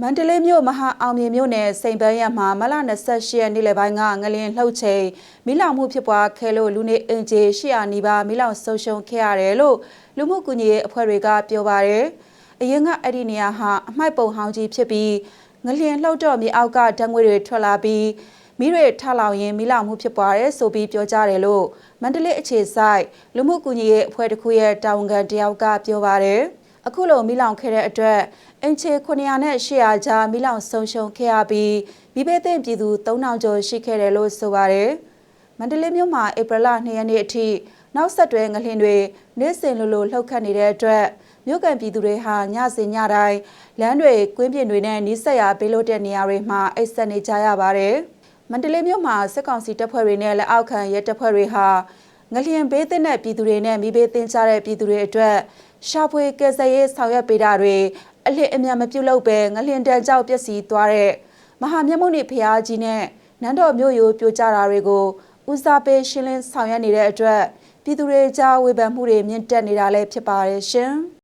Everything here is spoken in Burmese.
မန္တလေးမြို့မဟာအောင်မြေမြို့နယ်စိန်ပန်းရမှာမလ28ရက်နေ့လယ်ပိုင်းကငလင်လှုပ်ချိန်မိလောင်မှုဖြစ်ပွားခဲ့လို့လူနေအင်ဂျီ800နီးပါးမိလောင်ဆုံးရှုံးခဲ့ရတယ်လို့လူမှုကူညီရေးအဖွဲ့တွေကပြောပါတယ်။အရင်ကအဲ့ဒီနေရာဟာအမိုက်ပုံဟောင်းကြီးဖြစ်ပြီးငလင်လှုပ်တော့မြေအောက်ကဓာတ်ငွေတွေထွက်လာပြီးမိတွေထလောင်ရင်မိလောင်မှုဖြစ်ပွားတယ်ဆိုပြီးပြောကြတယ်လို့မန္တလေးအခြေစိုက်လူမှုကူညီရေးအဖွဲ့တစ်ခုရဲ့တာဝန်ခံတယောက်ကပြောပါတယ်။ အခုလိုမိလောင်ခဲ့တဲ့အတွက်အင်ချေ900နဲ့800ကြားမိလောင်ဆုံးရှုံးခဲ့ရပြီးမိဘသိမ့်ပြည်သူ3000ကျော်ရှိခဲ့တယ်လို့ဆိုပါတယ်။မန္တလေးမြို့မှာဧပြီလ2ရက်နေ့အထိနောက်ဆက်တွဲငလျင်တွေနေ့စဉ်လိုလိုလှုပ်ခတ်နေတဲ့အတွက်မြို့ကန်ပြည်သူတွေဟာညစဉ်ညတိုင်းလမ်းတွေကွင်းပြင်တွေနဲ့နီးစပ်ရာဘေးလို့တဲ့နေရာတွေမှာအိတ်ဆက်နေကြရပါတယ်။မန္တလေးမြို့မှာစစ်ကောင်စီတပ်ဖွဲ့တွေနဲ့လက်အောက်ခံရဲတပ်ဖွဲ့တွေဟာ ငလျင်ဘေးသင့်တဲ့ပြည်သူတွေနဲ့မိဘေးသင့်ကြတဲ့ပြည်သူတွေအတွက်ရှာဖွေကယ်ဆယ်ရေးဆောင်ရွက်ပေးတာတွေအလစ်အမြန်မပြုတ်လို့ပဲငလျင်တန်ကြောက်ပျက်စီးသွားတဲ့မဟာမြတ်မုန်နေဖျားကြီးနဲ့နန်းတော်မြို့ရိုးပြိုကျတာတွေကိုဦးစားပေးရှင်းလင်းဆောင်ရွက်နေတဲ့အတွက်ပြည်သူတွေကြားဝေဖန်မှုတွေမြင့်တက်နေတာလည်းဖြစ်ပါတယ်ရှင်။